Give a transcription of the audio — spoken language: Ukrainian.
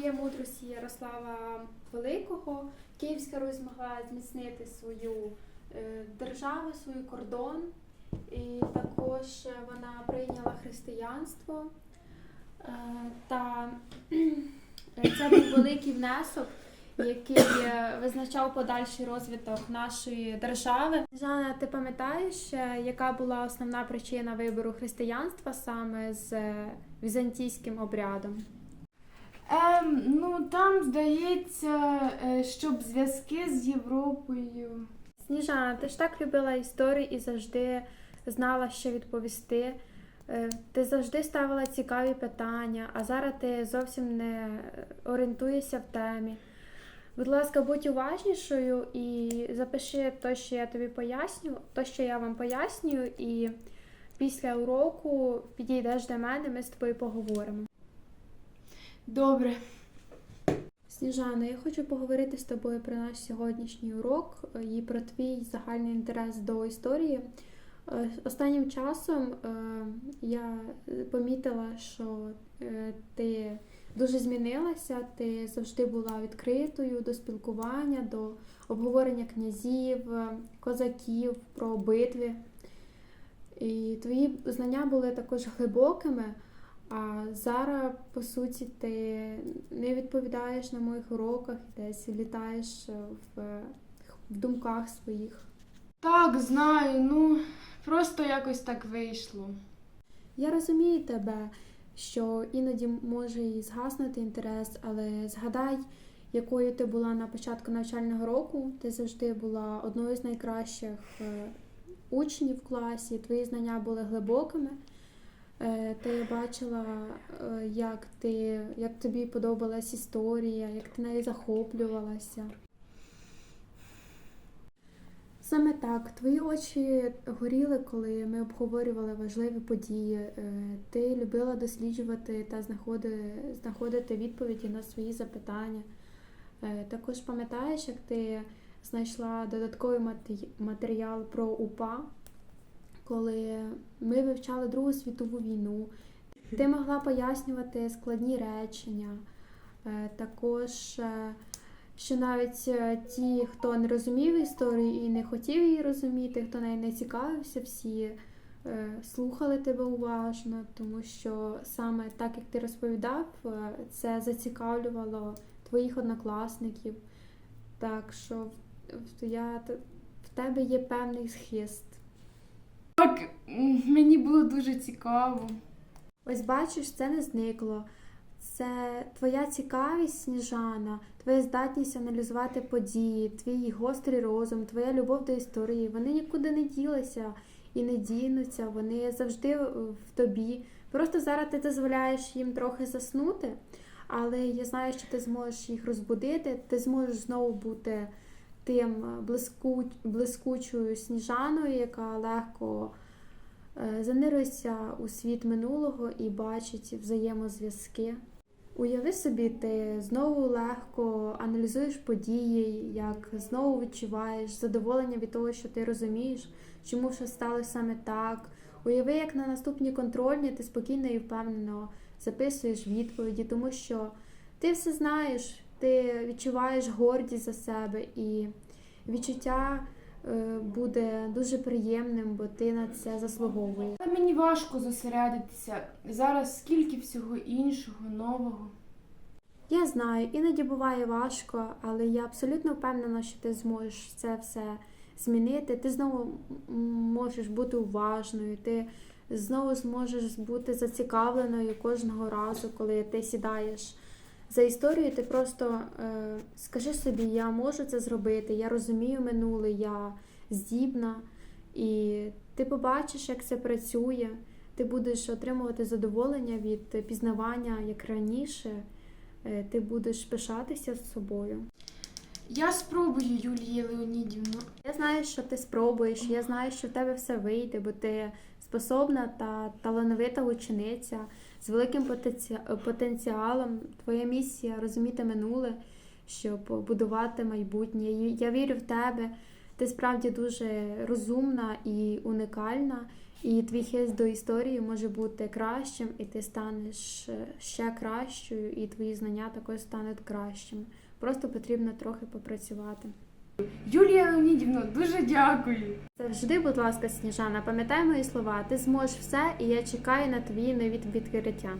завдяки мудрості Ярослава Великого Київська Русь змогла зміцнити свою е, державу, свій кордон, і також вона прийняла християнство. Е, Та е, це був великий внесок, який визначав подальший розвиток нашої держави. Жанна, ти пам'ятаєш, яка була основна причина вибору християнства саме з візантійським обрядом? Ем, ну там здається, е, щоб зв'язки з Європою. Сніжана, ти ж так любила історії і завжди знала, що відповісти. Е, Ти завжди ставила цікаві питання, а зараз ти зовсім не орієнтуєшся в темі. Будь ласка, будь уважнішою і запиши те, що я тобі поясню, те, що я вам пояснюю, і після уроку підійдеш до мене, ми з тобою поговоримо. Добре. Сніжана, я хочу поговорити з тобою про наш сьогоднішній урок і про твій загальний інтерес до історії. Е, Останнім часом е, я помітила, що е, ти дуже змінилася, ти завжди була відкритою до спілкування, до обговорення князів, козаків, про битви. І твої знання були також глибокими. А зараз, по суті, ти не відповідаєш на моїх уроках, десь літаєш в, в думках своїх. Так, знаю, ну просто якось так вийшло. Я розумію тебе, що іноді може і згаснути інтерес, але згадай, якою ти була на початку навчального року. Ти завжди була одною з найкращих е, учнів в класі, твої знання були глибокими. Е, я бачила, е, як ти, як тобі подобалась історія, як ти нею захоплювалася. Саме так, твої очі горіли, коли ми обговорювали важливі події. Е, Ти любила досліджувати та знаходити, відповіді на свої запитання. Також пам'ятаєш, як ти знайшла додатковий матеріал про УПА, коли ми вивчали Другу світову війну. Ти могла пояснювати складні речення. Е, Також, е, що навіть е, ті, хто не розумів історію і не хотів її розуміти, хто нею не цікавився, всі слухали тебе уважно, тому що саме так, як ти розповідав, це зацікавлювало твоїх однокласників. Так що я, в тебе є певний схист. Мені було дуже цікаво. Ось бачиш, це не зникло. Це твоя цікавість, Сніжана, твоя здатність аналізувати події, твій гострий розум, твоя любов до історії. Вони нікуди не ділися і не дінуться, вони завжди в тобі. Просто зараз ти дозволяєш їм трохи заснути, але я знаю, що ти зможеш їх розбудити, ти зможеш знову бути тим е, блиску... блискучою сніжаною, яка легко е, у світ минулого і бачить взаємозв'язки. Уяви собі, ти знову легко аналізуєш події, як знову відчуваєш задоволення від того, що ти розумієш, чому все сталося саме так. Уяви, як на наступній контрольні ти спокійно і впевнено записуєш відповіді, тому що ти все знаєш, ти відчуваєш гордість за себе і відчуття буде дуже приємним, бо ти на це заслуговуєш. Але мені важко зосередитися. Зараз скільки всього іншого, нового. Я знаю, іноді буває важко, але я абсолютно впевнена, що ти зможеш це все змінити. Ти знову можеш бути уважною, ти знову зможеш бути зацікавленою кожного разу, коли ти сідаєш за історію. Ти просто е, скажи собі, я можу це зробити, я розумію минуле, я здібна, і ти побачиш, як це працює. Ти будеш отримувати задоволення від пізнавання як раніше. Е, ти будеш пишатися з собою. Я спробую, Юлія Леонідівна. Я знаю, що ти спробуєш, я знаю, що в тебе все вийде, бо ти способна та талановита учениця з великим потенці- потенціалом. Твоя місія розуміти минуле, щоб будувати майбутнє. Я вірю в тебе. Ти справді дуже розумна і унікальна. І твій хист до історії може бути кращим, і ти станеш е, ще кращою, і твої знання також стануть кращими. Просто потрібно трохи попрацювати. Юлія Леонідівна, дуже дякую. Завжди, будь ласка, Сніжана, пам'ятай мої слова, ти зможеш все, і я чекаю на твої нові відкриття.